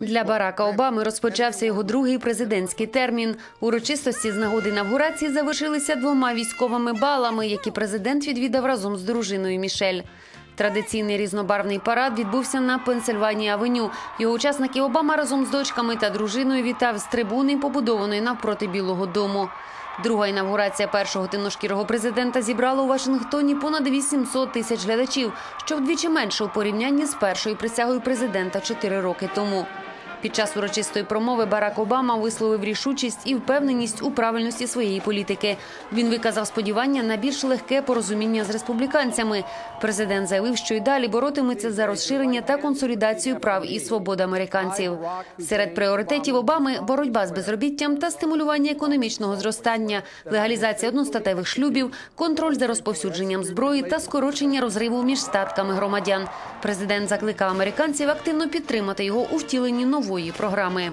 Для Барака Обами розпочався його другий президентський термін. Урочистості з нагоди інавгурації завершилися двома військовими балами, які президент відвідав разом з дружиною Мішель. Традиційний різнобарвний парад відбувся на Пенсильванії Авеню. Його учасники Обама разом з дочками та дружиною вітав з трибуни, побудованої навпроти Білого Дому. Друга інавгурація першого темношкірого президента зібрала у Вашингтоні понад 800 тисяч глядачів, що вдвічі менше у порівнянні з першою присягою президента чотири роки тому. Під час урочистої промови Барак Обама висловив рішучість і впевненість у правильності своєї політики. Він виказав сподівання на більш легке порозуміння з республіканцями. Президент заявив, що й далі боротиметься за розширення та консолідацію прав і свобод американців. Серед пріоритетів Обами боротьба з безробіттям та стимулювання економічного зростання, легалізація одностатевих шлюбів, контроль за розповсюдженням зброї та скорочення розриву між статками громадян. Президент закликав американців активно підтримати його у втіленні нової програми.